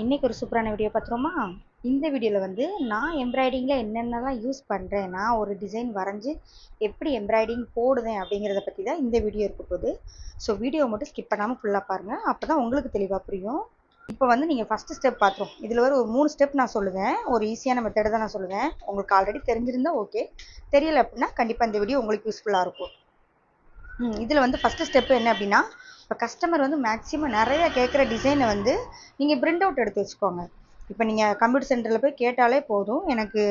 இன்றைக்கி ஒரு சூப்பரான வீடியோ பார்த்துருவோமா? இந்த வீடியோவில் வந்து நான் எம்ப்ராய்டிங்கில் என்னென்னலாம் யூஸ் பண்ணுறேன் நான் ஒரு டிசைன் வரைஞ்சி எப்படி எம்ப்ராய்டிங் போடுவேன் அப்படிங்கிறத பற்றி தான் இந்த வீடியோ இருக்க போகுது. ஸோ வீடியோ மட்டும் ஸ்கிப் பண்ணாமல் ஃபுல்லாக பாருங்கள் அப்போ தான் உங்களுக்கு தெளிவாக புரியும். இப்போ வந்து நீங்கள் ஃபஸ்ட்டு ஸ்டெப் பார்த்துரும் இதில் ஒரு மூணு ஸ்டெப் நான் சொல்லுவேன். ஒரு ஈஸியான மெத்தடை தான் நான் சொல்லுவேன். உங்களுக்கு ஆல்ரெடி தெரிஞ்சிருந்தால் ஓகே தெரியல அப்படின்னா கண்டிப்பாக இந்த வீடியோ உங்களுக்கு யூஸ்ஃபுல்லாக இருக்கும். இதில் வந்து ஃபஸ்ட்டு ஸ்டெப் என்ன அப்படின்னா இப்போ கஸ்டமர் வந்து மேக்ஸிமம் நிறைய கேட்குற டிசைனை வந்து நீங்கள் பிரிண்ட் அவுட் எடுத்து வச்சுக்கோங்க. இப்போ நீங்கள் கம்ப்யூட்டர் சென்டரில் போய் கேட்டாலே போதும். எனக்கு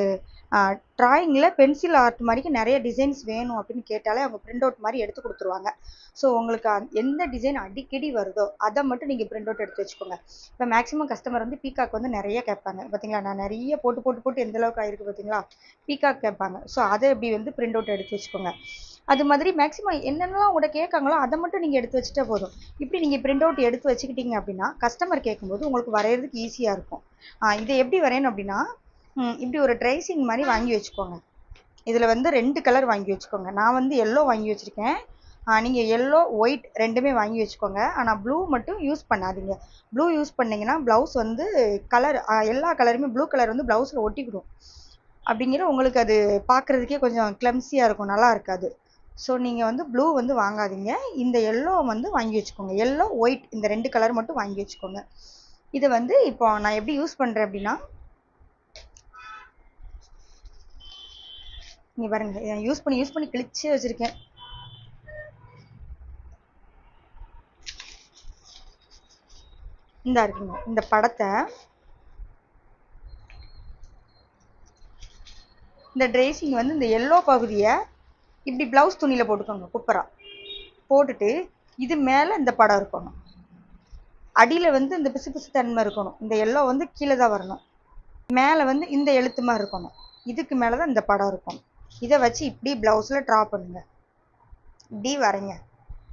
ட்ராயிங்கில் பென்சில் ஆர்ட் மாதிரிக்கு நிறைய டிசைன்ஸ் வேணும் அப்படின்னு கேட்டாலே அவங்க பிரிண்ட் அவுட் மாதிரி எடுத்து கொடுத்துருவாங்க. ஸோ உங்களுக்கு எந்த டிசைன் அடிக்கடி வருதோ அதை மட்டும் நீங்கள் பிரிண்ட் அவுட் எடுத்து வச்சுக்கோங்க. இப்போ மேக்ஸிமம் கஸ்டமர் வந்து பீகாக் வந்து நிறைய கேட்பாங்க. பார்த்தீங்களா நான் நிறைய போட்டு போட்டு போட்டு எந்த அளவுக்கு ஆயிருக்கு பார்த்தீங்களா பீகாக் கேட்பாங்க. ஸோ அதை எப்படி வந்து பிரிண்ட் அவுட் எடுத்து வச்சுக்கோங்க. அது மாதிரி மேக்ஸிமம் என்னென்னலாம் உங்கள்கிட்ட கேட்காங்களோ அதை மட்டும் நீங்கள் எடுத்து வச்சுட்டா போதும். இப்படி நீங்கள் பிரிண்ட் அவுட் எடுத்து வச்சுக்கிட்டீங்க அப்படின்னா கஸ்டமர் கேட்கும்போது உங்களுக்கு வரைகிறதுக்கு ஈஸியாக இருக்கும். இதை எப்படி வரையணும் அப்படின்னா இப்படி ஒரு ட்ரைசிங் மாதிரி வாங்கி வச்சுக்கோங்க. இதில் வந்து ரெண்டு கலர் வாங்கி வச்சுக்கோங்க. நான் வந்து எல்லோ வாங்கி வச்சுருக்கேன். நீங்கள் எல்லோ ஒயிட் ரெண்டுமே வாங்கி வச்சுக்கோங்க. ஆனால் ப்ளூ மட்டும் யூஸ் பண்ணாதீங்க. ப்ளூ யூஸ் பண்ணிங்கன்னா ப்ளவுஸ் வந்து கலர் எல்லா கலருமே ப்ளூ கலர் வந்து ப்ளவுஸில் ஒட்டிக்கிடும். அப்படிங்கிற உங்களுக்கு அது பார்க்குறதுக்கே கொஞ்சம் கிளம்ஸியாக இருக்கும். நல்லா இருக்காது. ஸோ நீங்கள் வந்து ப்ளூ வந்து வாங்காதீங்க. இந்த எல்லோ வந்து வாங்கி வச்சுக்கோங்க. எல்லோ ஒயிட் இந்த ரெண்டு கலர் மட்டும் வாங்கி வச்சுக்கோங்க. இதை வந்து இப்போ நான் எப்படி யூஸ் பண்ணுறேன் அப்படின்னா நீ பாருங்க. யூஸ் பண்ணி யூஸ் பண்ணி கிழிச்சே வச்சுருக்கேன். இந்தா இருக்குங்க. இந்த படத்தை இந்த ட்ரெஸிங் வந்து இந்த எல்லோ பகுதியை இப்படி ப்ளவுஸ் துணியில் போட்டுக்கோங்க குப்பரா. போட்டுட்டு இது மேலே இந்த படம் இருக்கணும். அடியில் வந்து இந்த பிசு பிசு தன்மை இருக்கணும். இந்த எல்லோ வந்து கீழே தான் வரணும். மேலே வந்து இந்த எழுத்து மாதிரி இருக்கணும். இதுக்கு மேலே தான் இந்த படம் இருக்கணும் இதை வச்சு இப்படி ப்ளவுஸில் ட்ரா பண்ணுங்கள் இப்படி வரைங்க.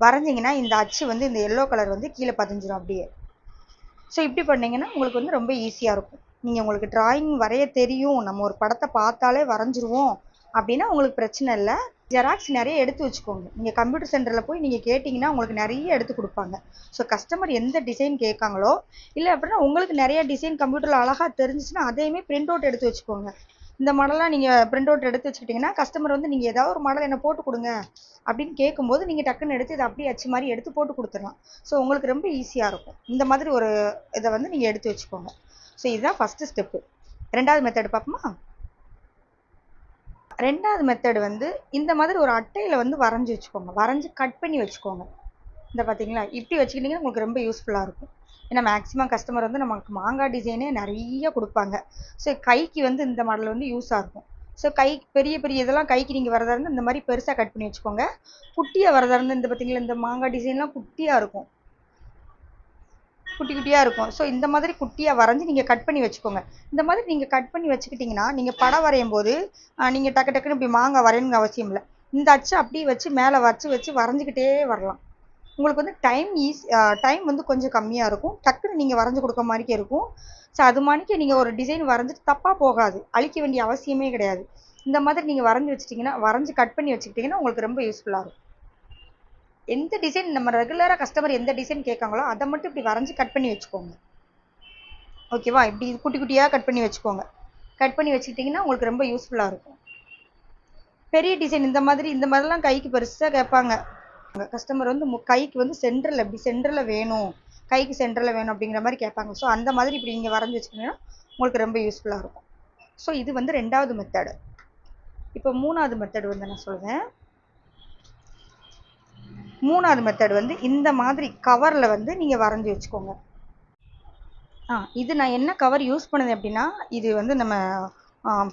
வரைஞ்சிங்கன்னா இந்த அச்சு வந்து இந்த எல்லோ கலர் வந்து கீழே பதிஞ்சிடும் அப்படியே. ஸோ இப்படி பண்ணிங்கன்னா உங்களுக்கு வந்து ரொம்ப ஈஸியாக இருக்கும். நீங்கள் உங்களுக்கு ட்ராயிங் வரைய தெரியும். நம்ம ஒரு படத்தை பார்த்தாலே வரைஞ்சிருவோம். அப்படின்னா உங்களுக்கு பிரச்சனை இல்லை. ஜெராக்ஸ் நிறைய எடுத்து வச்சுக்கோங்க. நீங்கள் கம்ப்யூட்டர் சென்டரில் போய் நீங்கள் கேட்டிங்கன்னா உங்களுக்கு நிறைய எடுத்து கொடுப்பாங்க. ஸோ கஸ்டமர் எந்த டிசைன் கேட்காங்களோ இல்லை அப்படின்னா உங்களுக்கு நிறைய டிசைன் கம்ப்யூட்டரில் அழகாக தெரிஞ்சிச்சுன்னா அதையுமே பிரிண்ட் அவுட் எடுத்து வச்சுக்கோங்க. இந்த மாடலாம் நீங்கள் பிரிண்ட் அவுட் எடுத்து வச்சுக்கிட்டிங்கன்னா கஸ்டமர் வந்து நீங்கள் ஏதாவது ஒரு மாடல் என்ன போட்டு கொடுங்க அப்படின்னு கேட்கும்போது நீங்கள் டக்குன்னு எடுத்து இதை அப்படியே அச்சு மாதிரி எடுத்து போட்டு கொடுத்துடலாம். ஸோ உங்களுக்கு ரொம்ப ஈஸியாக இருக்கும். இந்த மாதிரி ஒரு இதை வந்து நீங்கள் எடுத்து வச்சுக்கோங்க. ஸோ இதுதான் ஃபஸ்ட்டு ஸ்டெப்பு ரெண்டாவது மெத்தட் பார்ப்போமா? ரெண்டாவது மெத்தடு வந்து இந்த மாதிரி ஒரு அட்டையில் வந்து வரைஞ்சி வச்சுக்கோங்க. வரைஞ்சி கட் பண்ணி வச்சுக்கோங்க. இந்த பார்த்தீங்களா இப்படி வச்சுக்கிட்டிங்கன்னா உங்களுக்கு ரொம்ப யூஸ்ஃபுல்லாக இருக்கும். ஏன்னா மேக்ஸிமம் கஸ்டமர் வந்து நமக்கு மாங்காய் டிசைனே நிறைய கொடுப்பாங்க. ஸோ கைக்கு வந்து இந்த மாடல் வந்து யூஸாக இருக்கும். ஸோ கை பெரிய பெரிய இதெல்லாம் கைக்கு நீங்கள் வரதா இருந்தால் இந்த மாதிரி பெருசாக கட் பண்ணி வச்சுக்கோங்க. குட்டியாக வரதா இருந்தால் இந்த பார்த்தீங்களா இந்த மாங்காய் டிசைன்லாம் குட்டியாக இருக்கும். குட்டி குட்டியாக இருக்கும். ஸோ இந்த மாதிரி குட்டியாக வரைஞ்சி நீங்கள் கட் பண்ணி வச்சுக்கோங்க. இந்த மாதிரி நீங்கள் கட் பண்ணி வச்சுக்கிட்டிங்கன்னா நீங்கள் படம் வரையும் போது நீங்கள் டக்கு டக்குன்னு இப்படி மாங்காய் வரையணுங்க அவசியம் இல்லை. இந்த அச்சு அப்படியே வச்சு மேலே வச்சு வச்சு வரைஞ்சிக்கிட்டே வரலாம். உங்களுக்கு வந்து டைம் ஈஸி டைம் வந்து கொஞ்சம் கம்மியாக இருக்கும். டக்குன்னு நீங்கள் வரைஞ்சி கொடுக்க மாதிரிக்கே இருக்கும். ஸோ அது மாதிரிக்கே நீங்கள் ஒரு டிசைன் வரைஞ்சிட்டு தப்பாக போகாது. அழிக்க வேண்டிய அவசியமே கிடையாது. இந்த மாதிரி நீங்கள் வரைஞ்சி வச்சிட்டிங்கன்னா வரைஞ்சி கட் பண்ணி வச்சுக்கிட்டிங்கன்னா உங்களுக்கு ரொம்ப யூஸ்ஃபுல்லாக இருக்கும். எந்த டிசைன் நம்ம ரெகுலராக கஸ்டமர் எந்த டிசைன் கேட்காங்களோ அதை மட்டும் இப்படி வரைஞ்சி கட் பண்ணி வச்சுக்கோங்க. ஓகேவா இப்படி குட்டி குட்டியாக கட் பண்ணி வச்சுக்கோங்க. கட் பண்ணி வச்சுக்கிட்டிங்கன்னா உங்களுக்கு ரொம்ப யூஸ்ஃபுல்லாக இருக்கும். பெரிய டிசைன் இந்த மாதிரி இந்த மாதிரிலாம் கைக்கு பெருசாக கேட்பாங்க. கஸ்டமர் வந்து கைக்கு வந்து சென்டரில் இப்படி சென்டரில் வேணும். கைக்கு சென்டரில் வேணும் அப்படிங்கிற மாதிரி கேட்பாங்க. ஸோ அந்த மாதிரி இப்படி நீங்கள் வரைஞ்சி வச்சுக்கிங்கன்னா உங்களுக்கு ரொம்ப யூஸ்ஃபுல்லாக இருக்கும். ஸோ இது வந்து ரெண்டாவது மெத்தடு இப்போ மூணாவது மெத்தடு வந்து நான் சொல்லுவேன் மூணாவது மெத்தட் வந்து இந்த மாதிரி கவரில் வந்து நீங்கள் வரைஞ்சி வச்சுக்கோங்க. ஆ இது நான் என்ன கவர் யூஸ் பண்ணுது அப்படின்னா இது வந்து நம்ம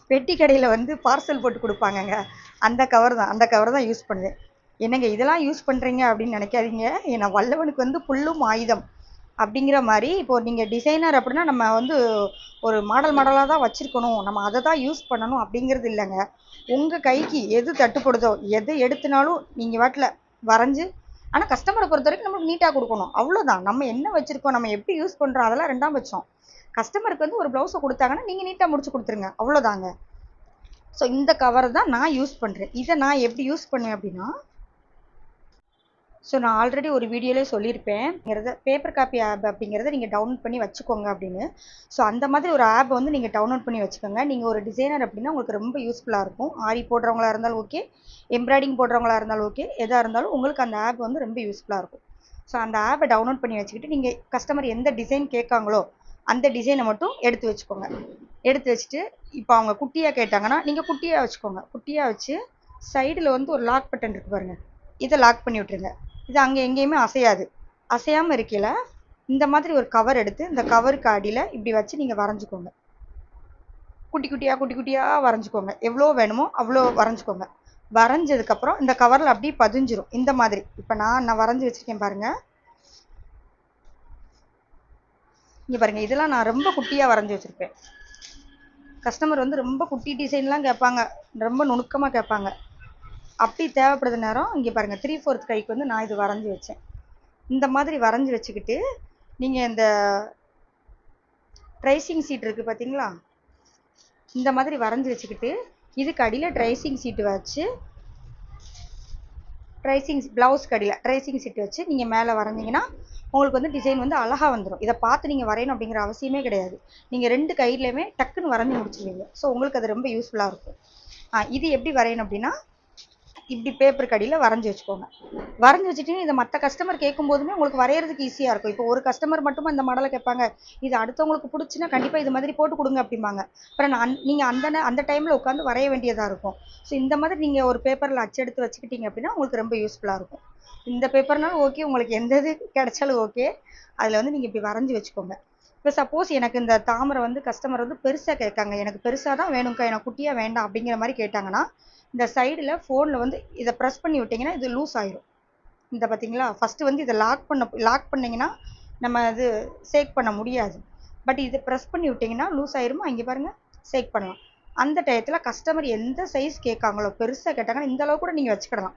பெட்டி கடையில் வந்து பார்சல் போட்டு கொடுப்பாங்கங்க. அந்த கவர் தான் அந்த கவர் தான் யூஸ் பண்ணுது. என்னங்க இதெல்லாம் யூஸ் பண்ணுறீங்க அப்படின்னு நினைக்காதீங்க. ஏன்னா வல்லவனுக்கு வந்து புல்லும் ஆயுதம் அப்படிங்கிற மாதிரி இப்போ நீங்கள் டிசைனர் அப்படின்னா நம்ம வந்து ஒரு மாடல் மாடலாக தான் வச்சுருக்கணும். நம்ம அதை தான் யூஸ் பண்ணணும் அப்படிங்கிறது இல்லைங்க. உங்கள் கைக்கு எது தட்டுப்படுதோ எது எடுத்துனாலும் நீங்கள் வாட்டில் வரைஞ்சி ஆனால் கஸ்டமரை பொறுத்த வரைக்கும் நம்மளுக்கு நீட்டாக கொடுக்கணும். அவ்வளோதான் நம்ம என்ன வச்சுருக்கோம் நம்ம எப்படி யூஸ் பண்ணுறோம் அதெல்லாம் ரெண்டாம் பட்சம். கஸ்டமருக்கு வந்து ஒரு ப்ளவுஸை கொடுத்தாங்கன்னா நீங்கள் நீட்டாக முடிச்சு கொடுத்துருங்க. அவ்வளோதாங்க ஸோ இந்த கவர் தான் நான் யூஸ் பண்ணுறேன் இதை நான் எப்படி யூஸ் பண்ணுவேன் அப்படின்னா ஸோ நான் ஆல்ரெடி ஒரு வீடியோலேயே சொல்லியிருப்பேன். பேப்பர் காப்பி ஆப் அப்படிங்கிறத நீங்கள் டவுன்லோட் பண்ணி வச்சுக்கோங்க அப்படின்னு. ஸோ அந்த மாதிரி ஒரு ஆப் வந்து நீங்கள் டவுன்லோட் பண்ணி வச்சுக்கோங்க. நீங்கள் ஒரு டிசைனர் அப்படின்னா உங்களுக்கு ரொம்ப யூஸ்ஃபுல்லாக இருக்கும். ஆரி போடுறவங்களா இருந்தாலும் ஓகே எம்ப்ராய்டிங் போடுறவங்களா இருந்தாலும் ஓகே எதாக இருந்தாலும் உங்களுக்கு அந்த ஆப் வந்து ரொம்ப யூஸ்ஃபுல்லாக இருக்கும். ஸோ அந்த ஆப்பை டவுன்லோட் பண்ணி வச்சுக்கிட்டு நீங்கள் கஸ்டமர் எந்த டிசைன் கேட்காங்களோ அந்த டிசைனை மட்டும் எடுத்து வச்சுக்கோங்க. எடுத்து வச்சுட்டு இப்போ அவங்க குட்டியாக கேட்டாங்கன்னா நீங்கள் குட்டியாக வச்சுக்கோங்க. குட்டியாக வச்சு சைடில் வந்து ஒரு லாக் பட்டன் இருக்கு பாருங்கள் இதை லாக் பண்ணி விட்ருங்க இது அங்கே எங்கேயுமே அசையாது. அசையாமல் இருக்கையில் இந்த மாதிரி ஒரு கவர் எடுத்து இந்த கவருக்கு அடியில் இப்படி வச்சு நீங்கள் வரைஞ்சிக்கோங்க. குட்டி குட்டியாக குட்டி குட்டியாக வரைஞ்சிக்கோங்க. எவ்வளோ வேணுமோ அவ்வளோ வரைஞ்சிக்கோங்க. வரைஞ்சதுக்கப்புறம் இந்த கவரில் அப்படியே பதிஞ்சிரும். இந்த மாதிரி. இப்போ நான் நான் வரைஞ்சி வச்சுருக்கேன் பாருங்கள் இங்கே பாருங்கள் இதெல்லாம் நான் ரொம்ப குட்டியாக வரைஞ்சி வச்சுருப்பேன். கஸ்டமர் வந்து ரொம்ப குட்டி டிசைன்லாம் கேட்பாங்க. ரொம்ப நுணுக்கமாக கேட்பாங்க. அப்படி தேவைப்படுற நேரம் இங்கே பாருங்கள் த்ரீ ஃபோர்த் கைக்கு வந்து நான் இது வரைஞ்சி வச்சேன். இந்த மாதிரி வரைஞ்சி வச்சுக்கிட்டு நீங்கள் இந்த ட்ரைசிங் சீட் இருக்குது பார்த்தீங்களா இந்த மாதிரி வரைஞ்சி வச்சுக்கிட்டு இதுக்கு அடியில் ட்ரைசிங் சீட்டு வச்சு ட்ரைசிங் ப்ளவுஸ்க்கு அடியில் ட்ரைசிங் சீட்டு வச்சு நீங்கள் மேலே வரைஞ்சிங்கன்னா உங்களுக்கு வந்து டிசைன் வந்து அழகாக வந்துடும் இதை பார்த்து நீங்கள் வரையணும் அப்படிங்கிற அவசியமே கிடையாது. நீங்கள் ரெண்டு கையிலையுமே டக்குன்னு வரைஞ்சி முடிச்சிருவீங்க. ஸோ உங்களுக்கு அது ரொம்ப யூஸ்ஃபுல்லாக இருக்கும். இது எப்படி வரையணும் அப்படின்னா இப்படி பேப்பர் கடியில் வரைஞ்சி வச்சுக்கோங்க. வரைஞ்சி வச்சுட்டீங்கன்னா இதை மற்ற கஸ்டமர் கேட்கும் போதுமே உங்களுக்கு வரைகிறதுக்கு ஈஸியாக இருக்கும். இப்போ ஒரு கஸ்டமர் மட்டும் இந்த மாடலை கேட்பாங்க. இது அடுத்தவங்களுக்கு பிடிச்சின்னா கண்டிப்பாக இது மாதிரி போட்டு கொடுங்க அப்படிம்பாங்க. அப்புறம் நான் நீங்கள் அந்த அந்த டைமில் உட்காந்து வரைய வேண்டியதாக இருக்கும். ஸோ இந்த மாதிரி நீங்கள் ஒரு பேப்பரில் அச்செடுத்து வச்சுக்கிட்டீங்க அப்படின்னா உங்களுக்கு ரொம்ப யூஸ்ஃபுல்லாக இருக்கும். இந்த பேப்பர்னாலும் ஓகே உங்களுக்கு எந்த இது கிடைச்சாலும் ஓகே அதில் வந்து நீங்கள் இப்படி வரைஞ்சி வச்சுக்கோங்க. இப்போ சப்போஸ் எனக்கு இந்த தாமரை வந்து கஸ்டமர் வந்து பெருசாக கேட்காங்க. எனக்கு பெருசாக தான் வேணும்க்கா எனக்கு குட்டியாக வேண்டாம் அப்படிங்கிற மாதிரி கேட்டாங்கன்னா இந்த சைடில் ஃபோனில் வந்து இதை ப்ரெஸ் பண்ணி விட்டிங்கன்னா இது லூஸ் ஆயிரும். இந்த பார்த்தீங்களா ஃபஸ்ட்டு வந்து இதை லாக் பண்ண லாக் பண்ணிங்கன்னா நம்ம இது சேக் பண்ண முடியாது. பட் இதை ப்ரெஸ் பண்ணி விட்டிங்கன்னா லூஸ் ஆயிருமா? இங்கே பாருங்கள் சேக் பண்ணலாம். அந்த டயத்தில் கஸ்டமர் எந்த சைஸ் கேட்காங்களோ பெருசாக கேட்டாங்கன்னா இந்த அளவு கூட நீங்கள் வச்சுக்கிடலாம்.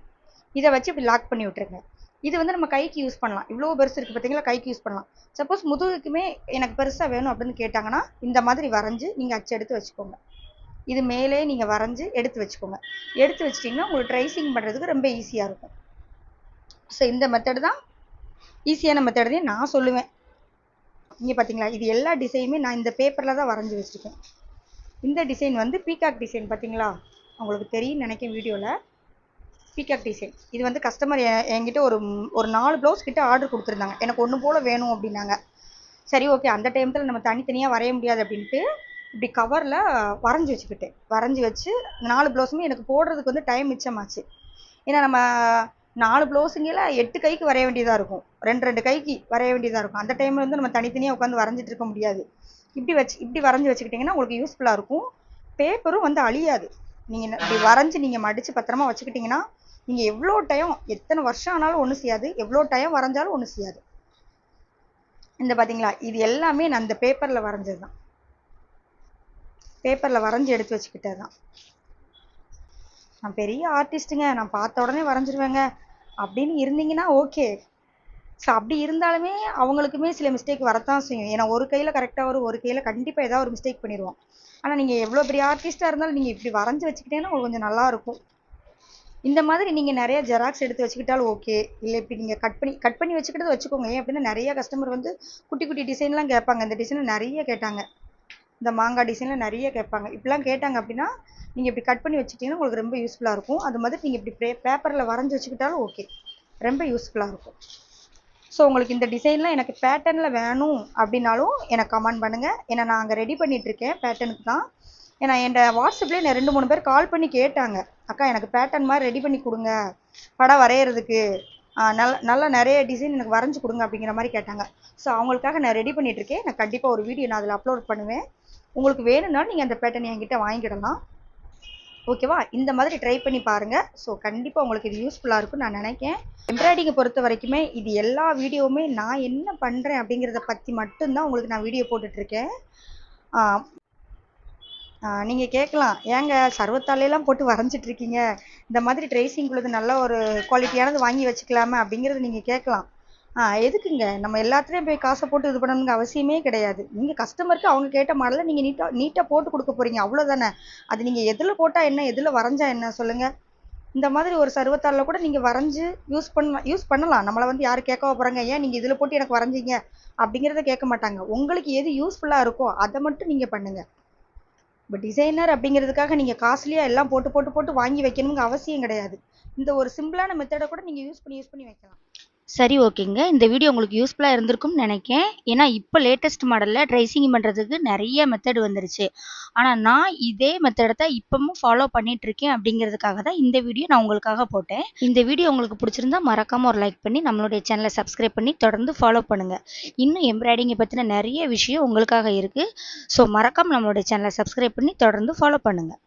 இதை வச்சு இப்படி லாக் பண்ணி விட்டுருங்க. இது வந்து நம்ம கைக்கு யூஸ் பண்ணலாம். இவ்வளோ பெருசு இருக்குது பார்த்தீங்களா கைக்கு யூஸ் பண்ணலாம். சப்போஸ் முதுகுக்குமே எனக்கு பெருசாக வேணும் அப்படின்னு கேட்டாங்கன்னா இந்த மாதிரி வரைஞ்சி நீங்கள் அச்சு எடுத்து வச்சுக்கோங்க. இது மேலே நீங்கள் வரைஞ்சி எடுத்து வச்சுக்கோங்க. எடுத்து வச்சிட்டிங்கன்னா உங்களுக்கு ட்ரைசிங் பண்ணுறதுக்கு ரொம்ப ஈஸியாக இருக்கும். ஸோ இந்த மெத்தடு தான் ஈஸியான மெத்தடு நான் சொல்லுவேன். இங்கே பார்த்தீங்களா இது எல்லா டிசைனுமே நான் இந்த பேப்பரில் தான் வரைஞ்சி வச்சுருக்கேன். இந்த டிசைன் வந்து பீகாக் டிசைன் பார்த்தீங்களா உங்களுக்கு தெரியும் நினைக்கிறேன் வீடியோவில் பீகாக் டிசைன் இது வந்து கஸ்டமர் என்கிட்ட ஒரு ஒரு நாலு ப்ளவுஸ் கிட்ட ஆர்டர் கொடுத்துருந்தாங்க. எனக்கு ஒன்று போல் வேணும் அப்படின்னாங்க. சரி ஓகே அந்த டைமத்தில் நம்ம தனித்தனியாக வரைய முடியாது அப்படின்ட்டு இப்படி கவரில் வரைஞ்சி வச்சுக்கிட்டேன். வரைஞ்சி வச்சு நாலு ப்ளவுஸுமே எனக்கு போடுறதுக்கு வந்து டைம் மிச்சமாச்சு. ஏன்னா நம்ம நாலு ப்ளவுஸுங்கள எட்டு கைக்கு வரைய வேண்டியதாக இருக்கும். ரெண்டு ரெண்டு கைக்கு வரைய வேண்டியதாக இருக்கும். அந்த டைமில் வந்து நம்ம தனித்தனியாக உட்காந்து வரைஞ்சிட்டு இருக்க முடியாது. இப்படி வச்சு இப்படி வரைஞ்சி வச்சுக்கிட்டிங்கன்னா உங்களுக்கு யூஸ்ஃபுல்லாக இருக்கும். பேப்பரும் வந்து அழியாது. நீங்கள் இப்படி வரைஞ்சி நீங்கள் மடித்து பத்திரமா வச்சுக்கிட்டிங்கன்னா நீங்கள் எவ்வளோ டைம் எத்தனை வருஷம் ஆனாலும் ஒன்றும் செய்யாது. எவ்வளோ டைம் வரைஞ்சாலும் ஒன்றும் செய்யாது. இந்த பார்த்தீங்களா இது எல்லாமே நான் அந்த பேப்பரில் வரைஞ்சது தான் பேப்பரில் வரைஞ்சி எடுத்து வச்சுக்கிட்டது தான் நான் பெரிய ஆர்டிஸ்ட்டுங்க நான் பார்த்த உடனே வரைஞ்சிருவேங்க. அப்படின்னு இருந்தீங்கன்னா ஓகே. ஸோ அப்படி இருந்தாலுமே அவங்களுக்குமே சில மிஸ்டேக் வரத்தான் செய்யும். ஏன்னா ஒரு கையில் கரெக்டாக வரும் ஒரு கையில் கண்டிப்பாக ஏதாவது ஒரு மிஸ்டேக் பண்ணிடுவோம். ஆனால் நீங்கள் எவ்வளோ பெரிய ஆர்டிஸ்ட்டாக இருந்தாலும் நீங்கள் இப்படி வரைஞ்சி வச்சுக்கிட்டேன்னா உங்களுக்கு கொஞ்சம் நல்லாயிருக்கும் இந்த மாதிரி நீங்கள் நிறைய ஜெராக்ஸ் எடுத்து வச்சுக்கிட்டாலும் ஓகே. இல்லை இப்படி நீங்கள் கட் பண்ணி கட் பண்ணி வச்சுக்கிட்டது வச்சுக்கோங்க. ஏன் அப்படின்னா நிறைய கஸ்டமர் வந்து குட்டி குட்டி டிசைன்லாம் கேட்பாங்க. இந்த டிசைன் நிறைய கேட்டாங்க. இந்த மாங்காய் டிசைனில் நிறைய கேட்பாங்க. இப்படிலாம் கேட்டாங்க அப்படின்னா நீங்கள் இப்படி கட் பண்ணி வச்சுட்டிங்கன்னா உங்களுக்கு ரொம்ப யூஸ்ஃபுல்லாக இருக்கும். அது மாதிரி நீங்கள் இப்படி பே பேப்பரில் வரைஞ்சி வச்சுக்கிட்டாலும் ஓகே ரொம்ப யூஸ்ஃபுல்லாக இருக்கும். ஸோ உங்களுக்கு இந்த டிசைன்லாம் எனக்கு பேட்டர்னில் வேணும் அப்படின்னாலும் எனக்கு கமெண்ட் பண்ணுங்கள் ஏன்னா நான் அங்கே ரெடி பண்ணிகிட்ருக்கேன் பேட்டர்னுக்கு தான். ஏன்னா என் வாட்ஸ்அப்லேயே நான் ரெண்டு மூணு பேர் கால் பண்ணி கேட்டாங்க. அக்கா எனக்கு பேட்டர்ன் மாதிரி ரெடி பண்ணி கொடுங்க. படம் வரைகிறதுக்கு நல்ல நல்ல நிறைய டிசைன் எனக்கு வரைஞ்சி கொடுங்க அப்படிங்கிற மாதிரி கேட்டாங்க. ஸோ அவங்களுக்காக நான் ரெடி பண்ணிகிட்ருக்கேன் நான் கண்டிப்பாக ஒரு வீடியோ நான் அதில் அப்லோட் பண்ணுவேன். உங்களுக்கு வேணும்னாலும் நீங்கள் அந்த பேட்டர்ன் என்கிட்ட வாங்கிக்கிடலாம் ஓகேவா இந்த மாதிரி ட்ரை பண்ணி பாருங்கள் ஸோ கண்டிப்பாக உங்களுக்கு இது யூஸ்ஃபுல்லாக இருக்கும்னு நான் நினைக்கிறேன் எம்ப்ராய்டிங்கை பொறுத்த வரைக்குமே இது எல்லா வீடியோவுமே நான் என்ன பண்ணுறேன் அப்படிங்கிறத பற்றி மட்டும்தான் உங்களுக்கு நான் வீடியோ போட்டுட்ருக்கேன் நீங்கள் கேட்கலாம் ஏங்க சர்வத்தாலையெல்லாம் போட்டு வரைஞ்சிட்டு இருக்கீங்க இந்த மாதிரி ட்ரேசிங் உள்ளது நல்ல ஒரு குவாலிட்டியானது வாங்கி வச்சுக்கலாமே அப்படிங்கிறது நீங்கள் கேட்கலாம் எதுக்குங்க? நம்ம எல்லாத்துலேயும் போய் காசை போட்டு இது பண்ணணுங்க அவசியமே கிடையாது. நீங்கள் கஸ்டமருக்கு அவங்க கேட்ட மாடலை நீங்கள் நீட்டாக நீட்டாக போட்டு கொடுக்க போகிறீங்க அவ்வளோதானே அது நீங்கள் எதில் போட்டால் என்ன எதில் வரைஞ்சா என்ன சொல்லுங்கள் இந்த மாதிரி ஒரு சருவத்தாளில் கூட நீங்கள் வரைஞ்சி யூஸ் பண்ணலாம் யூஸ் பண்ணலாம். நம்மளை வந்து யாரும் கேட்க போகிறாங்க ஏன் நீங்கள் இதில் போட்டு எனக்கு வரைஞ்சிங்க? அப்படிங்கிறத கேட்க மாட்டாங்க. உங்களுக்கு எது யூஸ்ஃபுல்லாக இருக்கோ அதை மட்டும் நீங்கள் பண்ணுங்கள் இப்போ டிசைனர் அப்படிங்கிறதுக்காக நீங்கள் காஸ்ட்லியாக எல்லாம் போட்டு போட்டு போட்டு வாங்கி வைக்கணுங்கிற அவசியம் கிடையாது. இந்த ஒரு சிம்பிளான மெத்தடை கூட நீங்கள் யூஸ் பண்ணி யூஸ் பண்ணி வைக்கலாம். சரி ஓகேங்க. இந்த வீடியோ உங்களுக்கு யூஸ்ஃபுல்லாக இருந்திருக்கும்னு நினைக்கேன். ஏன்னா இப்போ லேட்டஸ்ட் மாடலில் ட்ரைசிங் பண்ணுறதுக்கு நிறைய மெத்தட் வந்துருச்சு. ஆனால் நான் இதே மெத்தடை தான் இப்பவும் ஃபாலோ பண்ணிகிட்ருக்கேன் அப்படிங்கிறதுக்காக தான் இந்த வீடியோ நான் உங்களுக்காக போட்டேன். இந்த வீடியோ உங்களுக்கு பிடிச்சிருந்தா மறக்காமல் ஒரு லைக் பண்ணி நம்மளுடைய சேனலை சப்ஸ்கிரைப் பண்ணி தொடர்ந்து ஃபாலோ பண்ணுங்கள் இன்னும் எம்ப்ராய்டிங்கை பற்றின நிறைய விஷயம் உங்களுக்காக இருக்குது ஸோ மறக்காமல் நம்மளுடைய சேனலை சப்ஸ்கிரைப் பண்ணி தொடர்ந்து ஃபாலோ பண்ணுங்கள்